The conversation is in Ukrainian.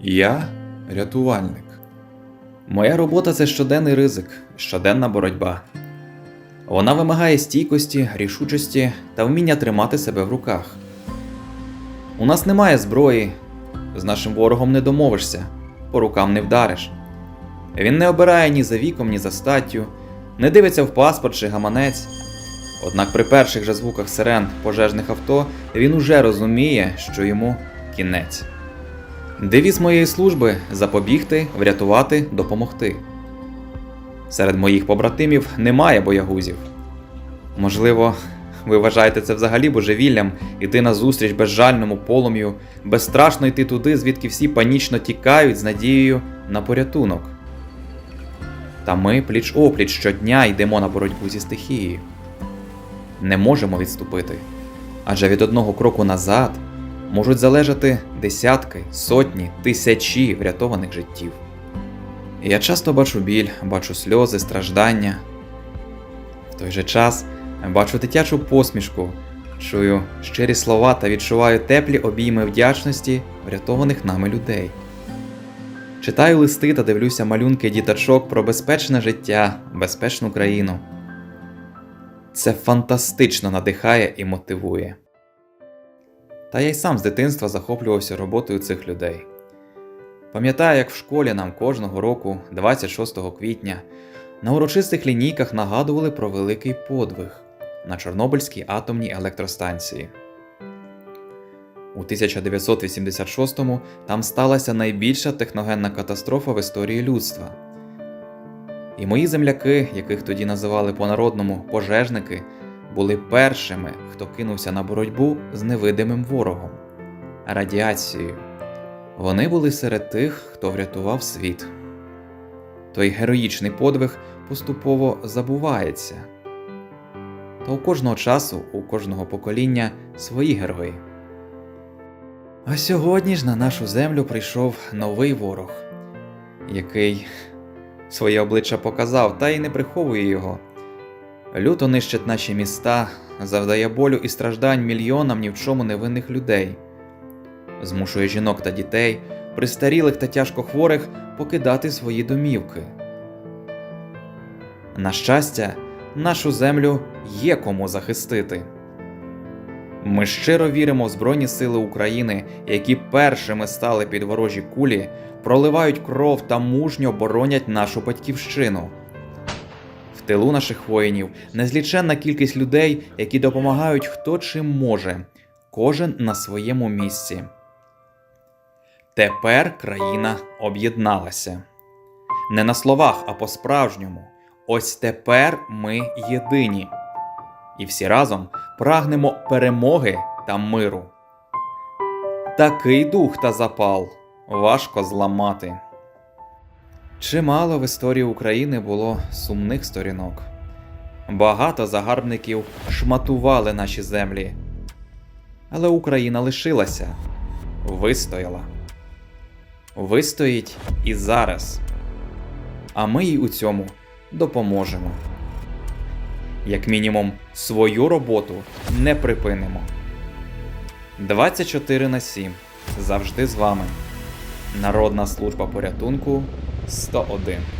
Я рятувальник. Моя робота це щоденний ризик, щоденна боротьба. Вона вимагає стійкості, рішучості та вміння тримати себе в руках. У нас немає зброї, з нашим ворогом не домовишся, по рукам не вдариш. Він не обирає ні за віком, ні за статтю, не дивиться в паспорт чи гаманець. Однак при перших же звуках сирен пожежних авто він уже розуміє, що йому кінець. Девіз моєї служби запобігти, врятувати, допомогти. Серед моїх побратимів немає боягузів. Можливо, ви вважаєте це взагалі божевіллям іти назустріч безжальному полум'ю, безстрашно йти туди, звідки всі панічно тікають з надією на порятунок. Та ми пліч опліч щодня йдемо на боротьбу зі стихією. Не можемо відступити. Адже від одного кроку назад можуть залежати десятки, сотні, тисячі врятованих життів. Я часто бачу біль, бачу сльози, страждання. В той же час бачу дитячу посмішку, чую щирі слова та відчуваю теплі обійми вдячності врятованих нами людей. Читаю листи та дивлюся малюнки діточок про безпечне життя, безпечну країну. Це фантастично надихає і мотивує. Та я й сам з дитинства захоплювався роботою цих людей. Пам'ятаю, як в школі нам кожного року, 26 квітня, на урочистих лінійках нагадували про великий подвиг на Чорнобильській атомній електростанції. У 1986-му там сталася найбільша техногенна катастрофа в історії людства. І мої земляки, яких тоді називали по-народному пожежники, були першими, хто кинувся на боротьбу з невидимим ворогом радіацією. Вони були серед тих, хто врятував світ. Той героїчний подвиг поступово забувається. Та у кожного часу, у кожного покоління свої герої. А сьогодні ж на нашу землю прийшов новий ворог, який своє обличчя показав та й не приховує його. Люто нищить наші міста, завдає болю і страждань мільйонам ні в чому невинних людей, змушує жінок та дітей, пристарілих та тяжко хворих покидати свої домівки. На щастя, нашу землю є кому захистити. Ми щиро віримо в Збройні Сили України, які першими стали під ворожі кулі, проливають кров та мужньо боронять нашу батьківщину. Тилу наших воїнів незліченна кількість людей, які допомагають хто чим може, кожен на своєму місці. Тепер країна об'єдналася. Не на словах, а по-справжньому. Ось тепер ми єдині. І всі разом прагнемо перемоги та миру. Такий дух та запал важко зламати. Чимало в історії України було сумних сторінок. Багато загарбників шматували наші землі. Але Україна лишилася, вистояла. Вистоїть і зараз. А ми їй у цьому допоможемо. Як мінімум, свою роботу не припинимо. 24 на 7. Завжди з вами. Народна служба порятунку 101.